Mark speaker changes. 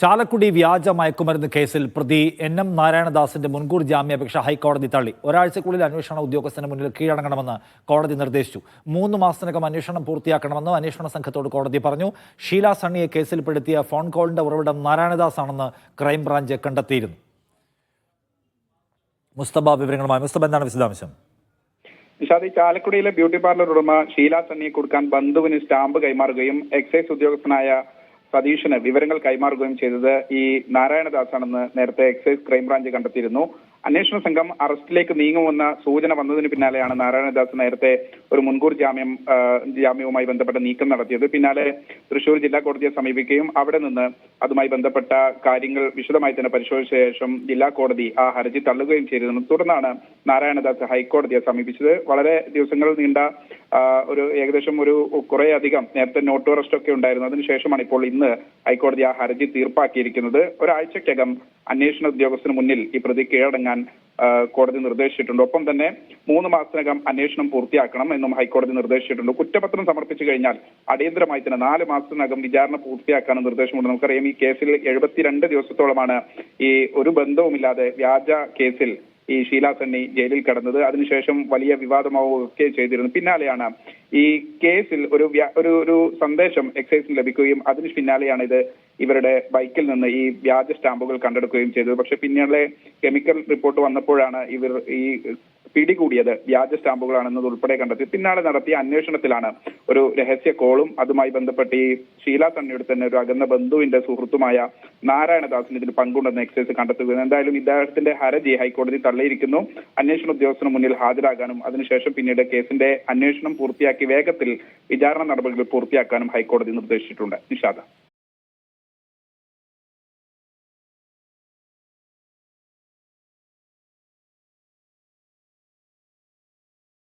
Speaker 1: ചാലക്കുടി വ്യാജ മയക്കുമരുന്ന് കേസിൽ പ്രതി എൻ എം നാരായണദാസിന്റെ മുൻകൂർ ജാമ്യാപേക്ഷ ഹൈക്കോടതി തള്ളി. ഒരാഴ്ചക്കുള്ളിൽ അന്വേഷണ ഉദ്യോഗസ്ഥന് മുന്നിൽ കീഴടങ്ങണമെന്ന് കോടതി നിർദ്ദേശിച്ചു. മൂന്ന് മാസത്തിനകം അന്വേഷണം പൂർത്തിയാക്കണമെന്ന് അന്വേഷണ സംഘത്തോട് കോടതി പറഞ്ഞു. ഷീല സണ്ണിയെ കേസിൽപ്പെടുത്തിയ ഫോൺ കോളിന്റെ ഉറവിടം നാരായണദാസ് ആണെന്ന് ക്രൈംബ്രാഞ്ച് കണ്ടെത്തിയിരുന്നു. മുസ്തബ വിവരങ്ങളുമായി. മുസ്തബ എന്താണ് വിശദാംശം?
Speaker 2: നിഷാദ് ചാലക്കുടിയിലെ ബ്യൂട്ടി പാർലർ ഉടമ ഷീല സണ്ണിയെ കൊടുക്കാൻ ബന്ധുവിന് സ്റ്റാമ്പ് കൈമാറുകയും എക്സൈസ് ഉദ്യോഗസ്ഥനായ സതീഷിന് വിവരങ്ങൾ കൈമാറുകയും ചെയ്തത് ഈ നാരായണദാസാണെന്ന് നേരത്തെ എക്സൈസ് ക്രൈംബ്രാഞ്ച് കണ്ടെത്തിയിരുന്നു. അന്വേഷണ സംഘം അറസ്റ്റിലേക്ക് നീങ്ങുമെന്ന സൂചന വന്നതിന് പിന്നാലെയാണ് നാരായണദാസ് നേരത്തെ ഒരു മുൻകൂർ ജാമ്യം ജാമ്യവുമായി ബന്ധപ്പെട്ട നീക്കം നടത്തിയത്. പിന്നാലെ തൃശൂർ ജില്ലാ കോടതിയെ സമീപിക്കുകയും അവിടെ നിന്ന് അതുമായി ബന്ധപ്പെട്ട കാര്യങ്ങൾ വിശദമായി തന്നെ പരിശോധിച്ച ശേഷം ജില്ലാ കോടതി ആ ഹർജി തള്ളുകയും ചെയ്തിരുന്നു. തുടർന്നാണ് നാരായണദാസ് ഹൈക്കോടതിയെ സമീപിച്ചത്. വളരെ ദിവസങ്ങൾ നീണ്ട ഒരു ഏകദേശം ഒരു കുറെ അധികം നേരത്തെ നോട്ട് അറസ്റ്റ് ഒക്കെ ഉണ്ടായിരുന്നു. അതിനുശേഷമാണ് ഇപ്പോൾ ഇന്ന് ഹൈക്കോടതി ആ ഹർജി തീർപ്പാക്കിയിരിക്കുന്നത്. ഒരാഴ്ചക്കകം അന്വേഷണ ഉദ്യോഗസ്ഥന് മുന്നിൽ ഈ പ്രതി കീഴടങ്ങാൻ കോടതി നിർദ്ദേശിച്ചിട്ടുണ്ട്. ഒപ്പം തന്നെ മൂന്ന് മാസത്തിനകം അന്വേഷണം പൂർത്തിയാക്കണം എന്നും ഹൈക്കോടതി നിർദ്ദേശിച്ചിട്ടുണ്ട്. കുറ്റപത്രം സമർപ്പിച്ചു കഴിഞ്ഞാൽ അടിയന്തരമായി തന്നെ നാല് മാസത്തിനകം വിചാരണ പൂർത്തിയാക്കാനും നിർദ്ദേശമുണ്ട്. നമുക്കറിയാം ഈ കേസിൽ എഴുപത്തിരണ്ട് ദിവസത്തോളമാണ് ഈ ഒരു ബന്ധവുമില്ലാതെ വ്യാജ കേസിൽ ഈ ഷീല സണ്ണി ജയിലിൽ കടന്നത്. അതിനുശേഷം വലിയ വിവാദമാവുകയൊക്കെ ചെയ്തിരുന്നു. പിന്നാലെയാണ് ഈ കേസിൽ ഒരു ഒരു ഒരു സന്ദേശം എക്സൈസിന് ലഭിക്കുകയും അതിന് പിന്നാലെയാണ് ഇത് ഇവരുടെ ബൈക്കിൽ നിന്ന് ഈ വ്യാജ സ്റ്റാമ്പുകൾ കണ്ടെടുക്കുകയും ചെയ്തത്. പക്ഷെ പിന്നാലെ കെമിക്കൽ റിപ്പോർട്ട് വന്നപ്പോഴാണ് ഇവർ ഈ പിടികൂടിയത് വ്യാജ സ്റ്റാമ്പുകളാണെന്നത് ഉൾപ്പെടെ കണ്ടെത്തി പിന്നാലെ നടത്തിയ അന്വേഷണത്തിലാണ് ഒരു രഹസ്യ കോളും അതുമായി ബന്ധപ്പെട്ട് ഈ ഷീല സണ്ണിയുടെ തന്നെ ഒരു അകന്ന ബന്ധുവിന്റെ സുഹൃത്തുമായ നാരായണദാസിന് ഇതിൽ പങ്കുണ്ടെന്ന് എക്സൈസ് കണ്ടെത്തുകയാണ്. എന്തായാലും ഇദ്ദേഹത്തിന്റെ ഹരജി ഹൈക്കോടതി തള്ളിയിരിക്കുന്നു. അന്വേഷണ ഉദ്യോഗസ്ഥന് മുന്നിൽ ഹാജരാകാനും അതിനുശേഷം പിന്നീട് കേസിന്റെ അന്വേഷണം പൂർത്തിയാക്കി വേഗത്തിൽ വിചാരണ നടപടികൾ പൂർത്തിയാക്കാനും ഹൈക്കോടതി നിർദ്ദേശിച്ചിട്ടുണ്ട്. നിഷാദ.